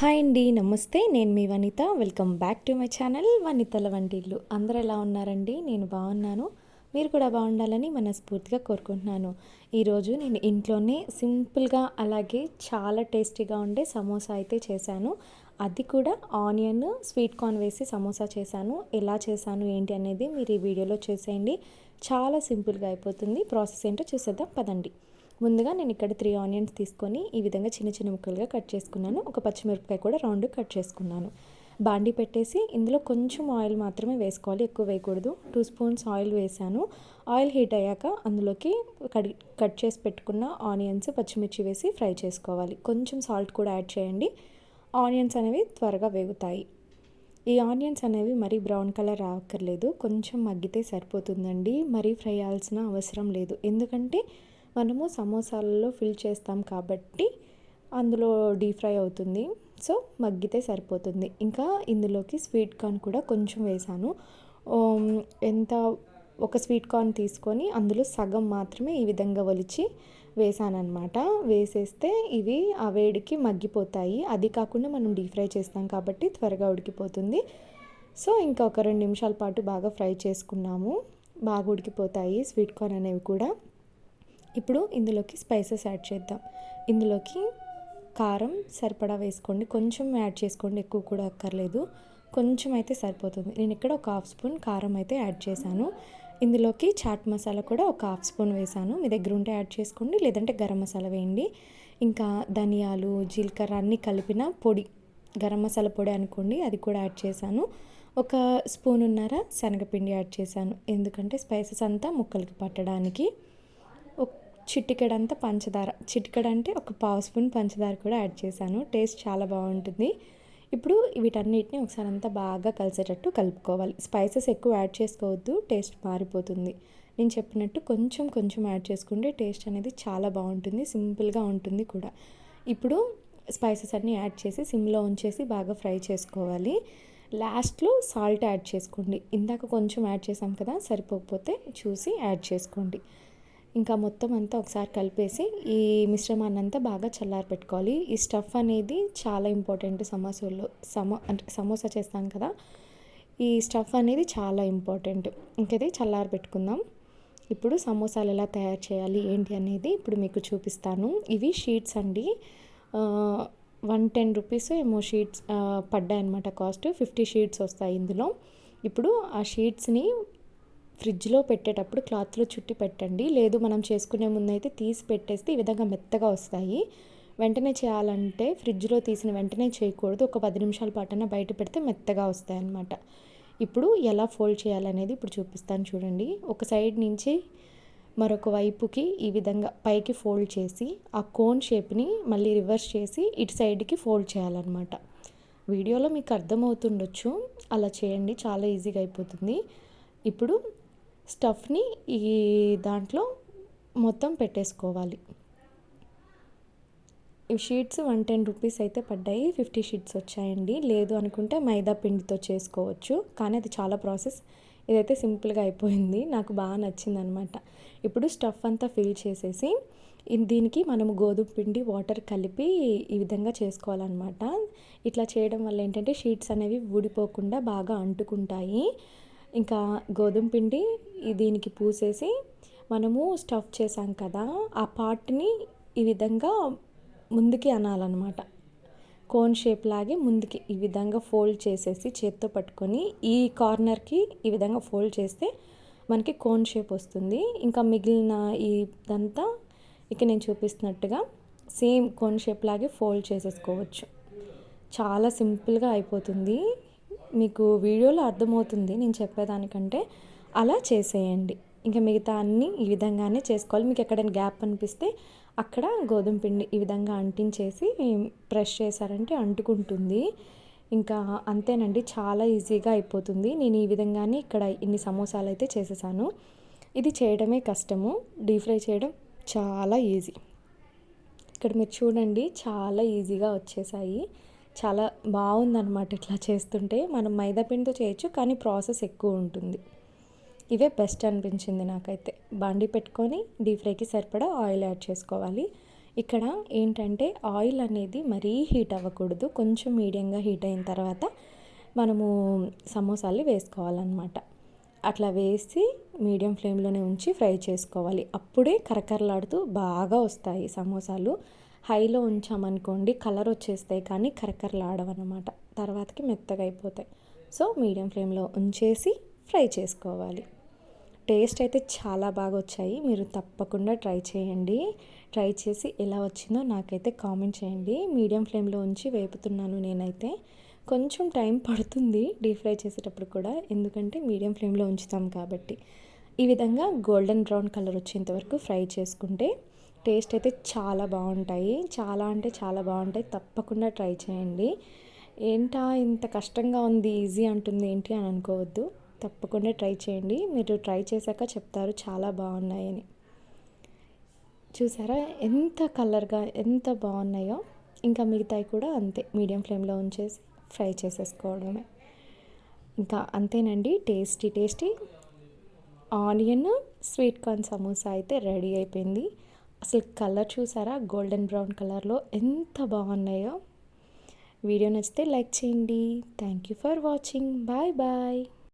Hi అండి నమస్తే. నేను మీ Vanitha. Welcome back to my channel వనితల వంటిల్లు. అందరు ఎలా ఉన్నారండి? నేను బాగున్నాను. మీరు కూడా బాగుండాలని మనస్ఫూర్తిగా కోరుకుంటున్నాను. ఈరోజు నేను ఇంట్లోనే సింపుల్గా అలాగే చాలా టేస్టీగా ఉండే సమోసా అయితే చేశాను. అది కూడా ఆనియన్ స్వీట్ కార్న్ వేసి సమోసా చేశాను. ఎలా చేశాను ఏంటి అనేది మీరు ఈ వీడియోలో చూసేయండి. చాలా సింపుల్గా అయిపోతుంది. ప్రాసెస్ ఏంటో చూసేద్దాం. పదండి. ముందుగా నేను ఇక్కడ త్రీ ఆనియన్స్ తీసుకొని ఈ విధంగా చిన్న చిన్న ముక్కలుగా కట్ చేసుకున్నాను. ఒక పచ్చిమిరపకాయ కూడా రౌండ్ కట్ చేసుకున్నాను. బాండీ పెట్టేసి ఇందులో కొంచెం ఆయిల్ మాత్రమే వేసుకోవాలి. ఎక్కువ వేయకూడదు. టూ స్పూన్స్ ఆయిల్ వేసాను. ఆయిల్ హీట్ అయ్యాక అందులోకి కడి కట్ చేసి పెట్టుకున్న ఆనియన్స్ పచ్చిమిర్చి వేసి ఫ్రై చేసుకోవాలి. కొంచెం సాల్ట్ కూడా యాడ్ చేయండి. ఆనియన్స్ అనేవి త్వరగా వేగుతాయి. ఈ ఆనియన్స్ అనేవి మరీ బ్రౌన్ కలర్ రావక్కర్లేదు కొంచెం మగ్గితే సరిపోతుందండి. మరీ ఫ్రై అవ్వాల్సిన అవసరం లేదు. ఎందుకంటే మనము సమోసాలలో ఫిల్ చేస్తాం కాబట్టి అందులో డీప్ ఫ్రై అవుతుంది. సో మగ్గితే సరిపోతుంది. ఇంకా ఇందులోకి స్వీట్ కార్న్ కూడా కొంచెం వేసాను. ఎంత ఒక స్వీట్ కార్న్ తీసుకొని అందులో సగం మాత్రమే ఈ విధంగా ఒలిచి వేసానమాట వేసేస్తే ఇవి ఆ వేడికి మగ్గిపోతాయి. అది కాకుండా మనం డీప్ ఫ్రై చేస్తాం కాబట్టి త్వరగా ఉడికిపోతుంది. సో ఇంకా ఒక రెండు నిమిషాల పాటు బాగా ఫ్రై చేసుకున్నాము. బాగా ఉడికిపోతాయి స్వీట్ కార్న్ అనేవి కూడా. ఇప్పుడు ఇందులోకి స్పైసెస్ యాడ్ చేద్దాం. ఇందులోకి కారం సరిపడా వేసుకోండి. కొంచెం యాడ్ చేసుకోండి. ఎక్కువ కూడా అక్కర్లేదు. కొంచెం అయితే సరిపోతుంది. నేను ఇక్కడ ఒక హాఫ్ స్పూన్ కారం అయితే యాడ్ చేశాను. ఇందులోకి చాట్ మసాలా కూడా ఒక హాఫ్ స్పూన్ వేసాను మీ దగ్గర ఉంటే యాడ్ చేసుకోండి. లేదంటే గరం మసాలా వేయండి. ఇంకా ధనియాలు జీలకర్ర అన్నీ కలిపిన పొడి గరం మసాలా పొడి అనుకోండి. అది కూడా యాడ్ చేశాను. ఒక స్పూన్ ఉన్నర శనగపిండి యాడ్ చేశాను. ఎందుకంటే స్పైసెస్ అంతా ముక్కలకి పట్టడానికి. చిటికెడంత పంచదార. చిటికెడ అంటే ఒక పావు స్పూన్ పంచదార కూడా యాడ్ చేశాను. టేస్ట్ చాలా బాగుంటుంది. ఇప్పుడు వీటన్నిటిని ఒకసారి అంతా బాగా కలిసేటట్టు కలుపుకోవాలి. స్పైసెస్ ఎక్కువ యాడ్ చేసుకోవద్దు. టేస్ట్ మారిపోతుంది. నేను చెప్పినట్టు కొంచెం కొంచెం యాడ్ చేసుకుంటే టేస్ట్ అనేది చాలా బాగుంటుంది. సింపుల్గా ఉంటుంది కూడా. ఇప్పుడు స్పైసెస్ అన్నీ యాడ్ చేసి సిమ్లో ఉంచేసి బాగా ఫ్రై చేసుకోవాలి. లాస్ట్లో సాల్ట్ యాడ్ చేసుకోండి. ఇందాక కొంచెం యాడ్ చేసాం కదా సరిపోకపోతే చూసి యాడ్ చేసుకోండి. ఇంకా మొత్తం అంతా ఒకసారి కలిపేసి ఈ మిశ్రమాన్ని అంతా బాగా చల్లారి పెట్టుకోవాలి. ఈ స్టఫ్ అనేది చాలా ఇంపార్టెంట్ సమోసాలో సమో అంటే సమోసా చేస్తాం కదా ఈ స్టఫ్ అనేది చాలా ఇంపార్టెంట్. ఇంకది చల్లారి పెట్టుకుందాం. ఇప్పుడు సమోసాలు ఎలా తయారు చేయాలి ఏంటి అనేది ఇప్పుడు మీకు చూపిస్తాను. ఇవి షీట్స్ అండి. వన్ టెన్ రూపీస్ ఏమో షీట్స్ పడ్డాయి అనమాట కాస్ట్. ఫిఫ్టీ షీట్స్ వస్తాయి ఇందులో. ఇప్పుడు ఆ షీట్స్ని ఫ్రిడ్జ్లో పెట్టేటప్పుడు క్లాత్లో చుట్టి పెట్టండి. లేదు మనం చేసుకునే ముందు అయితే తీసి పెట్టేస్తే ఈ విధంగా మెత్తగా వస్తాయి. వెంటనే చేయాలంటే ఫ్రిడ్జ్లో తీసిన వెంటనే చేయకూడదు. ఒక పది నిమిషాల పాటన బయట పెడితే మెత్తగా వస్తాయి అన్నమాట ఇప్పుడు ఎలా ఫోల్డ్ చేయాలనేది ఇప్పుడు చూపిస్తాను చూడండి. ఒక సైడ్ నుంచి మరొక వైపుకి ఈ విధంగా పైకి ఫోల్డ్ చేసి ఆ కోన్ షేప్ని మళ్ళీ రివర్స్ చేసి ఇటు సైడ్కి ఫోల్డ్ చేయాలన్నమాట. వీడియోలో మీకు అర్థమవుతుండొచ్చు. అలా చేయండి. చాలా ఈజీగా అయిపోతుంది. ఇప్పుడు స్టఫ్ని ఈ దాంట్లో మొత్తం పెట్టేసుకోవాలి. ఈ షీట్స్ వన్ టెన్ రూపీస్ అయితే పడ్డాయి. ఫిఫ్టీ షీట్స్ వచ్చాయండి. లేదు అనుకుంటే మైదా పిండితో చేసుకోవచ్చు. కానీ అది చాలా ప్రాసెస్. ఇదైతే సింపుల్గా అయిపోయింది. నాకు బాగా నచ్చింది అనమాట ఇప్పుడు స్టఫ్ అంతా ఫిల్ చేసేసి దీనికి మనం గోధుమ పిండి వాటర్ కలిపి ఈ విధంగా చేసుకోవాలన్నమాట. ఇట్లా చేయడం వల్ల ఏంటంటే షీట్స్ అనేవి ఊడిపోకుండా బాగా అంటుకుంటాయి. ఇంకా గోధుమ పిండి దీనికి పూసేసి మనము స్టఫ్ చేసాం కదా ఆ పార్ట్ని ఈ విధంగా ముందుకి అనాలన్నమాట. కోన్ షేప్ లాగే ముందుకి ఈ విధంగా ఫోల్డ్ చేసేసి చేత్తో పట్టుకొని ఈ కార్నర్కి ఈ విధంగా ఫోల్డ్ చేస్తే మనకి కోన్ షేప్ వస్తుంది. ఇంకా మిగిలిన ఇదంతా ఇక నేను చూపిస్తున్నట్టుగా సేమ్ కోన్ షేప్ లాగే ఫోల్డ్ చేసేసుకోవచ్చు. చాలా సింపుల్గా అయిపోతుంది. మీకు వీడియోలో అర్థమవుతుంది నేను చెప్పేదానికంటే అలా చేసేయండి. ఇంకా మిగతా అన్నీ ఈ విధంగానే చేసుకోవాలి. మీకు ఎక్కడైనా గ్యాప్ అనిపిస్తే అక్కడ గోధుమ పిండి ఈ విధంగా అంటించేసి ప్రెష్ చేశారంటే అంటుకుంటుంది. ఇంకా అంతేనండి చాలా ఈజీగా అయిపోతుంది. నేను ఈ విధంగానే ఇక్కడ ఇన్ని సమోసాలు అయితే చేసేసాను. ఇది చేయడమే కష్టము డీప్ ఫ్రై చేయడం చాలా ఈజీ. ఇక్కడ మీరు చూడండి చాలా ఈజీగా వచ్చేసాయి. చాలా బాగుందన్నమాట ఇట్లా చేస్తుంటే. మనం మైదాపిండితో చేయొచ్చు కానీ ప్రాసెస్ ఎక్కువ ఉంటుంది. ఇవే బెస్ట్ అనిపించింది నాకైతే. బాండి పెట్టుకొని డీప్ ఫ్రైకి సరిపడా ఆయిల్ యాడ్ చేసుకోవాలి. ఇక్కడ ఏంటంటే ఆయిల్ అనేది మరీ హీట్ అవ్వకూడదు. కొంచెం మీడియంగా హీట్ అయిన తర్వాత మనము సమోసాలు వేసుకోవాలన్నమాట. అట్లా వేసి మీడియం ఫ్లేమ్లోనే ఉంచి ఫ్రై చేసుకోవాలి. అప్పుడే కరకరలాడుతూ బాగా వస్తాయి సమోసాలు. హైలో ఉంచామనుకోండి కలర్ వచ్చేస్తాయి కానీ కరకరలాడవన్నమాట తర్వాతకి మెత్తగా అయిపోతాయి. సో మీడియం ఫ్లేమ్లో ఉంచేసి ఫ్రై చేసుకోవాలి. టేస్ట్ అయితే చాలా బాగా వచ్చాయి. మీరు తప్పకుండా ట్రై చేయండి. ట్రై చేసి ఎలా వచ్చిందో నాకైతే కామెంట్ చేయండి. మీడియం ఫ్లేమ్లో ఉంచి వేపుతున్నాను నేనైతే. కొంచెం టైం పడుతుంది డీప్ ఫ్రై చేసేటప్పుడు కూడా ఎందుకంటే మీడియం ఫ్లేమ్లో ఉంచుతాం కాబట్టి. ఈ విధంగా గోల్డెన్ బ్రౌన్ కలర్ వచ్చేంత వరకు ఫ్రై చేసుకుంటే టేస్ట్ అయితే చాలా బాగుంటాయి. చాలా అంటే చాలా బాగుంటాయి. తప్పకుండా ట్రై చేయండి. ఏంటా ఇంత కష్టంగా ఉంది ఈజీ అంటుంది ఏంటి అని అనుకోవద్దు. తప్పకుండా ట్రై చేయండి. మీరు ట్రై చేశాక చెప్తారు చాలా బాగున్నాయని. చూసారా? ఎంత కలర్గా ఎంత బాగున్నాయో. ఇంకా మిగతాయి కూడా అంతే. మీడియం ఫ్లేమ్లో ఉంచేసి ఫ్రై చేసేసుకోవడమే. ఇంకా అంతేనండి. Tasty tasty. Onion sweet corn samosa అయితే రెడీ అయిపోయింది. అసలు కలర్ చూసారా? గోల్డెన్ బ్రౌన్ కలర్లో ఎంత బాగున్నాయో. వీడియో నచ్చితే లైక్ చేయండి. Thank you for watching. Bye bye.